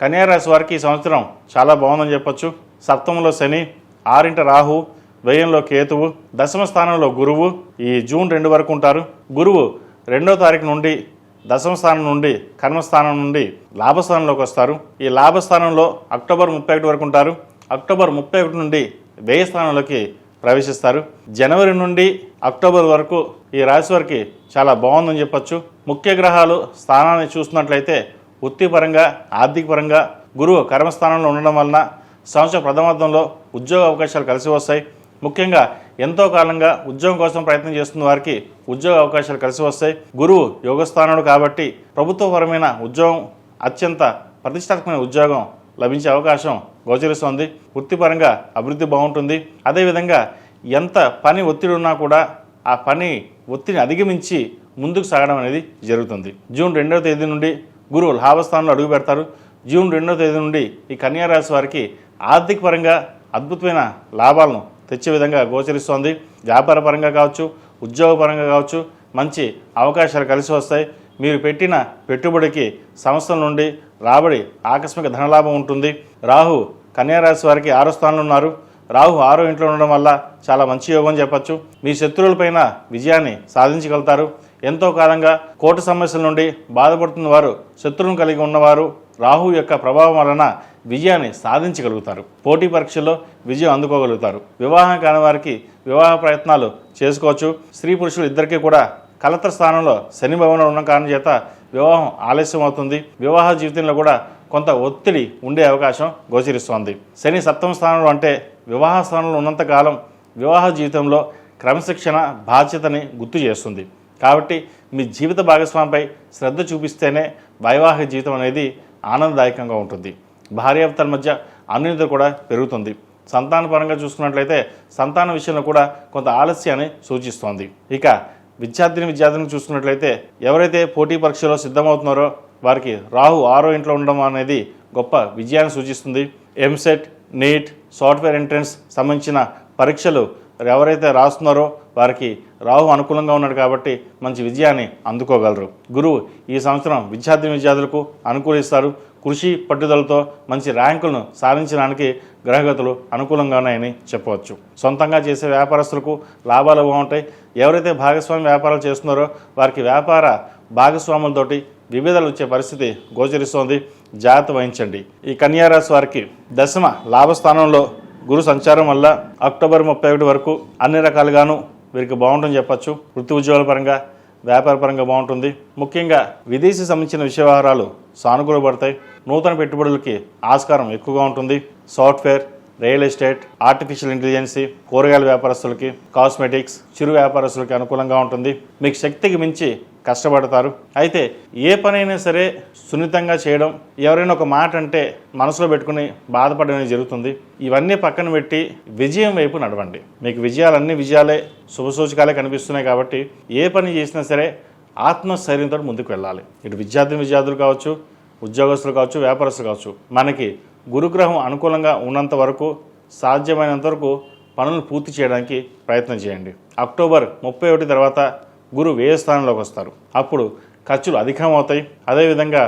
కన్యారాశి వారికి ఈ సంవత్సరం చాలా బాగుందని చెప్పొచ్చు. సప్తమంలో శని ఆరింట రాహు వ్యయంలో కేతువు దశమ స్థానంలో గురువు ఈ జూన్ రెండు వరకు ఉంటారు. గురువు రెండో తారీఖు నుండి దశమ స్థానం నుండి కర్మస్థానం నుండి లాభస్థానంలోకి వస్తారు. ఈ లాభస్థానంలో అక్టోబర్ ముప్పై ఒకటి వరకు ఉంటారు. అక్టోబర్ ముప్పై ఒకటి నుండి వ్యయ స్థానంలోకి ప్రవేశిస్తారు. జనవరి నుండి అక్టోబర్ వరకు ఈ రాశి వారికి చాలా బాగుందని చెప్పొచ్చు. ముఖ్య గ్రహాలు స్థానాన్ని చూస్తున్నట్లయితే వృత్తిపరంగా ఆర్థికపరంగా గురువు కర్మస్థానంలో ఉండడం వలన సంవత్సర ప్రథమార్థంలో ఉద్యోగ అవకాశాలు కలిసి వస్తాయి. ముఖ్యంగా ఎంతో కాలంగా ఉద్యోగం కోసం ప్రయత్నం చేస్తున్న వారికి ఉద్యోగ అవకాశాలు కలిసి వస్తాయి. గురువు యోగస్థానుడు కాబట్టి ప్రభుత్వపరమైన ఉద్యోగం అత్యంత ప్రతిష్టాత్మకమైన ఉద్యోగం లభించే అవకాశం గోచరిస్తోంది. వృత్తిపరంగా అభివృద్ధి బాగుంటుంది. అదేవిధంగా ఎంత పని ఒత్తిడి ఉన్నా కూడా ఆ పని ఒత్తిడిని అధిగమించి ముందుకు సాగడం అనేది జరుగుతుంది. జూన్ రెండవ తేదీ నుండి గురువు లాభస్థానంలో అడుగు పెడతారు. జూన్ రెండవ తేదీ నుండి ఈ కన్యారాశి వారికి ఆర్థిక పరంగా అద్భుతమైన లాభాలను తెచ్చే విధంగా గోచరిస్తోంది. వ్యాపార పరంగా కావచ్చు ఉద్యోగపరంగా కావచ్చు మంచి అవకాశాలు కలిసి వస్తాయి. మీరు పెట్టిన పెట్టుబడికి సంస్థల నుండి రాబడి ఆకస్మిక ధనలాభం ఉంటుంది. రాహు కన్యారాశి వారికి ఆరో స్థానంలో ఉన్నారు. రాహు ఆరో ఇంట్లో ఉండడం వల్ల చాలా మంచి యోగం చెప్పచ్చు. మీ శత్రువులపైన విజయాన్ని సాధించగలుగుతారు. ఎంతో కాలంగా కోర్టు సమస్యల నుండి బాధపడుతున్న వారు శత్రువును కలిగి ఉన్నవారు రాహు యొక్క ప్రభావం వలన విజయాన్ని సాధించగలుగుతారు. పోటీ పరీక్షల్లో విజయం అందుకోగలుగుతారు. వివాహం కాని వారికి వివాహ ప్రయత్నాలు చేసుకోవచ్చు. స్త్రీ పురుషులు ఇద్దరికీ కూడా కలత్ర స్థానంలో శని భవనం ఉన్న కారణం చేత వివాహం ఆలస్యం అవుతుంది. వివాహ జీవితంలో కూడా కొంత ఒత్తిడి ఉండే అవకాశం గోచరిస్తోంది. శని సప్తమ స్థానంలో అంటే వివాహ స్థానంలో ఉన్నంతకాలం వివాహ జీవితంలో క్రమశిక్షణ బాధ్యతని గుర్తు చేస్తుంది. కాబట్టి మీ జీవిత భాగస్వామిపై శ్రద్ధ చూపిస్తేనే వైవాహిక జీవితం అనేది ఆనందదాయకంగా ఉంటుంది. భార్యాభర్తల మధ్య అన్యోన్యత కూడా పెరుగుతుంది. సంతానపరంగా చూసుకున్నట్లయితే సంతాన విషయంలో కూడా కొంత ఆలస్యాన్ని సూచిస్తోంది. ఇక విద్యార్థిని విద్యార్థిని చూసుకున్నట్లయితే ఎవరైతే పోటీ పరీక్షలో సిద్ధమవుతున్నారో వారికి రాహు ఆరో ఇంట్లో ఉండడం అనేది గొప్ప విజయాన్ని సూచిస్తుంది. ఎంసెట్ నీట్ సాఫ్ట్వేర్ ఎంట్రన్స్ సంబంధించిన పరీక్షలు ఎవరైతే రాస్తున్నారో వారికి రాహు అనుకూలంగా ఉన్నాడు కాబట్టి మంచి విజయాన్ని అందుకోగలరు. గురువు ఈ సంవత్సరం విద్యార్థి విద్యార్థులకు అనుకూలిస్తారు. కృషి పట్టుదలతో మంచి ర్యాంకులను సాధించడానికి గ్రహగతులు అనుకూలంగా ఉన్నాయని చెప్పవచ్చు. సొంతంగా చేసే వ్యాపారస్తులకు లాభాలు బాగుంటాయి. ఎవరైతే భాగస్వామి వ్యాపారాలు చేస్తున్నారో వారికి వ్యాపార భాగస్వాములతోటి విభేదాలు వచ్చే పరిస్థితి గోచరిస్తోంది. జాగ్రత్త వహించండి. ఈ కన్యారాశి వారికి దశమ లాభస్థానంలో గురు సంచారం వల్ల అక్టోబర్ ముప్పై ఒకటి వరకు అన్ని రకాలుగాను వీరికి బాగుంటుందని చెప్పచ్చు. వృత్తి ఉద్యోగాల పరంగా వ్యాపార పరంగా బాగుంటుంది. ముఖ్యంగా విదేశీ సంబంధించిన విషయ వ్యవహారాలు సానుకూలపడతాయి నూతన పెట్టుబడులకి ఆస్కారం ఎక్కువగా ఉంటుంది. Software real estate artificial intelligence కూరగాయల వ్యాపారస్తులకి కాస్మెటిక్స్ చిరు వ్యాపారస్తులకి అనుకూలంగా ఉంటుంది. మీకు శక్తికి మించి కష్టపడతారు. అయితే ఏ పనైనా సరే సున్నితంగా చేయడం ఎవరైనా ఒక మాట అంటే మనసులో పెట్టుకుని బాధపడడం అనేది జరుగుతుంది. ఇవన్నీ పక్కన పెట్టి విజయం వైపు నడవండి. మీకు విజయాలన్నీ విజయాలే శుభసూచకాలే కనిపిస్తున్నాయి కాబట్టి ఏ పని చేసినా సరే ఆత్మస్థైర్యంతో ముందుకు వెళ్ళాలి. ఇటు విద్యార్థి విద్యార్థులు కావచ్చు ఉద్యోగస్తులు కావచ్చు వ్యాపారస్తులు కావచ్చు. మనకి గురుగ్రహం అనుకూలంగా ఉన్నంత వరకు సాధ్యమైనంత వరకు పనులు పూర్తి చేయడానికి ప్రయత్నం చేయండి. అక్టోబర్ ముప్పై ఒకటి తర్వాత గురు వ్యయ స్థానంలోకి వస్తారు. అప్పుడు ఖర్చులు అధికమవుతాయి. అదేవిధంగా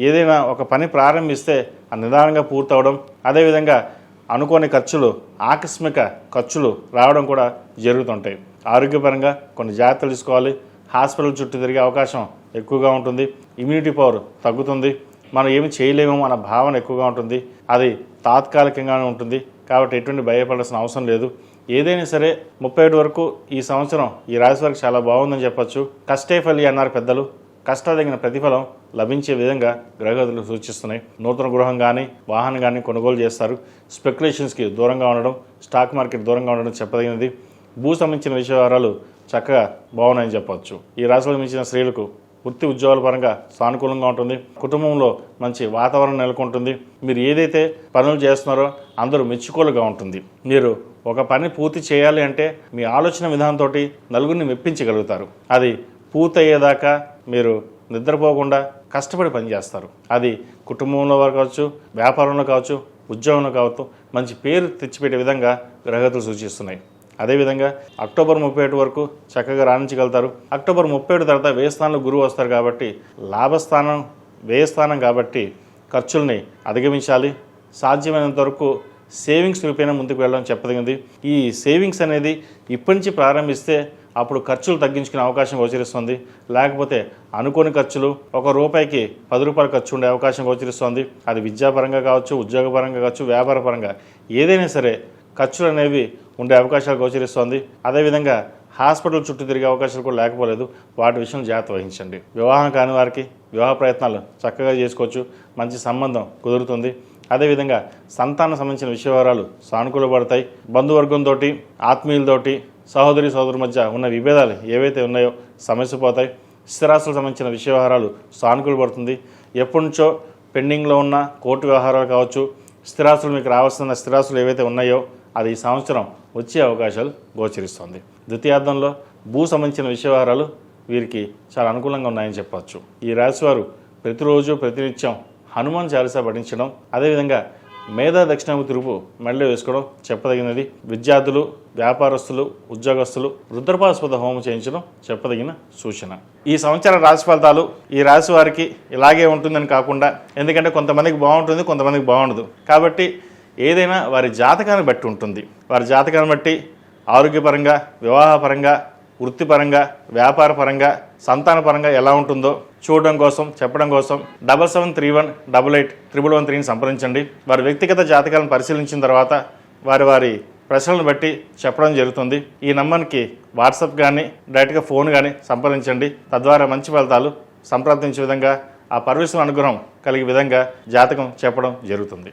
ఏదైనా ఒక పని ప్రారంభిస్తే అది నిదానంగా పూర్తవడం అదేవిధంగా అనుకోని ఖర్చులు ఆకస్మిక ఖర్చులు రావడం కూడా జరుగుతుంటాయి. ఆరోగ్యపరంగా కొన్ని జాగ్రత్తలు తీసుకోవాలి. హాస్పిటల్ చుట్టూ తిరిగే అవకాశం ఎక్కువగా ఉంటుంది. ఇమ్యూనిటీ పవర్ తగ్గుతుంది. మనం ఏమి చేయలేము అన్న భావన ఎక్కువగా ఉంటుంది. అది తాత్కాలికంగానే ఉంటుంది. కాబట్టి ఎటువంటి భయపడాల్సిన అవసరం లేదు. ఏదైనా సరే ముప్పై ఏడు వరకు ఈ సంవత్సరం ఈ రాశి వారికి చాలా బాగుందని చెప్పొచ్చు. కష్టే ఫలి అన్నారు పెద్దలు. కష్టదగిన ప్రతిఫలం లభించే విధంగా గ్రహగతులు సూచిస్తున్నాయి. నూతన గృహం కానీ వాహనం కానీ కొనుగోలు చేస్తారు. స్పెక్యులేషన్స్కి దూరంగా ఉండడం స్టాక్ మార్కెట్ దూరంగా ఉండడం చెప్పదగినది. భూ సంబంధించిన విషయవారాలు చక్కగా బాగున్నాయని చెప్పవచ్చు ఈ రాశిలో మించిన స్త్రీలకు వృత్తి ఉద్యోగాల పరంగా సానుకూలంగా ఉంటుంది. కుటుంబంలో మంచి వాతావరణం నెలకొంటుంది. మీరు ఏదైతే పనులు చేస్తున్నారో అందరూ మెచ్చుకోలుగా ఉంటుంది. మీరు ఒక పని పూర్తి చేయాలి అంటే మీ ఆలోచన విధానంతో నలుగురిని మెప్పించగలుగుతారు. అది పూర్తయ్యేదాకా మీరు నిద్రపోకుండా కష్టపడి పనిచేస్తారు. అది కుటుంబంలో వారు కావచ్చు వ్యాపారంలో కావచ్చు ఉద్యోగంలో కావచ్చు మంచి పేరు తెచ్చిపెట్టే విధంగా గ్రహగతులు సూచిస్తున్నాయి. అదేవిధంగా అక్టోబర్ ముప్పై ఒకటి వరకు చక్కగా రాణించగలుగుతారు. అక్టోబర్ ముప్పై ఒకటి తర్వాత వ్యయ స్థానంలో గురువు వస్తారు కాబట్టి లాభస్థానం వ్యయ స్థానం కాబట్టి ఖర్చుల్ని అధిగమించాలి. సాధ్యమైనంత వరకు సేవింగ్స్ రూపేణ ముందుకు వెళ్ళడం చెప్పదగింది. ఈ సేవింగ్స్ అనేది ఇప్పటి నుంచి ప్రారంభిస్తే అప్పుడు ఖర్చులు తగ్గించుకునే అవకాశం గోచరిస్తుంది. లేకపోతే అనుకోని ఖర్చులు ఒక రూపాయికి పది రూపాయల ఖర్చు ఉండే అవకాశం గోచరిస్తుంది. అది విద్యాపరంగా కావచ్చు ఉద్యోగపరంగా కావచ్చు వ్యాపారపరంగా ఏదైనా సరే ఖర్చులు అనేవి ఉండే అవకాశాలు గోచరిస్తోంది. అదేవిధంగా హాస్పిటల్ చుట్టూ తిరిగే అవకాశాలు కూడా లేకపోలేదు. వాటి విషయంలో జాగ్రత్త వహించండి. వివాహం కాని వారికి వివాహ ప్రయత్నాలు చక్కగా చేసుకోవచ్చు. మంచి సంబంధం కుదురుతుంది. అదేవిధంగా సంతానం సంబంధించిన విషయవరాలు సానుకూలపడతాయి బంధువర్గంతో ఆత్మీయులతోటి సహోదరి సహోదరు మధ్య ఉన్న విభేదాలు ఏవైతే ఉన్నాయో సమస్య పోతాయి. స్థిరాస్తులకు సంబంధించిన విషయ వ్యవహారాలు సానుకూలపడుతుంది ఎప్పటి నుంచో పెండింగ్లో ఉన్న కోర్టు వ్యవహారాలు కావచ్చు స్థిరాస్తులు మీకు రావాల్సిన స్థిరాస్తులు ఏవైతే ఉన్నాయో అది ఈ సంవత్సరం వచ్చే అవకాశాలు గోచరిస్తుంది. ద్వితీయార్థంలో భూ సంబంధించిన విషయవారాలు వీరికి చాలా అనుకూలంగా ఉన్నాయని చెప్పవచ్చు ఈ రాశివారు ప్రతిరోజు ప్రతినిత్యం హనుమాన్ చాలీసా పఠించడం అదేవిధంగా మేధా దక్షిణామూర్తి రూపు మెడలో వేసుకోవడం చెప్పదగినది. విద్యార్థులు వ్యాపారస్తులు ఉద్యోగస్తులు రుద్రపాస్పద హోమం చేయించడం చెప్పదగిన సూచన. ఈ సంవత్సర రాశి ఫలితాలు ఈ రాశి వారికి ఇలాగే ఉంటుందని కాకుండా ఎందుకంటే కొంతమందికి బాగుంటుంది కొంతమందికి బాగుండదు. కాబట్టి ఏదైనా వారి జాతకాన్ని బట్టి ఉంటుంది. వారి జాతకాన్ని బట్టి ఆరోగ్యపరంగా వివాహపరంగా వృత్తిపరంగా వ్యాపారపరంగా సంతానపరంగా ఎలా ఉంటుందో చూడడం కోసం చెప్పడం కోసం double seven three one double eight triple one త్రీని సంప్రదించండి. వారి వ్యక్తిగత జాతకాలను పరిశీలించిన తర్వాత వారి వారి ప్రశ్నలను బట్టి చెప్పడం జరుగుతుంది. ఈ నంబర్కి వాట్సాప్ కానీ డైరెక్ట్గా ఫోన్ కానీ సంప్రదించండి. తద్వారా మంచి ఫలితాలు సంప్రదించే విధంగా ఆ పరమేశ్వర అనుగ్రహం కలిగే విధంగా జాతకం చెప్పడం జరుగుతుంది.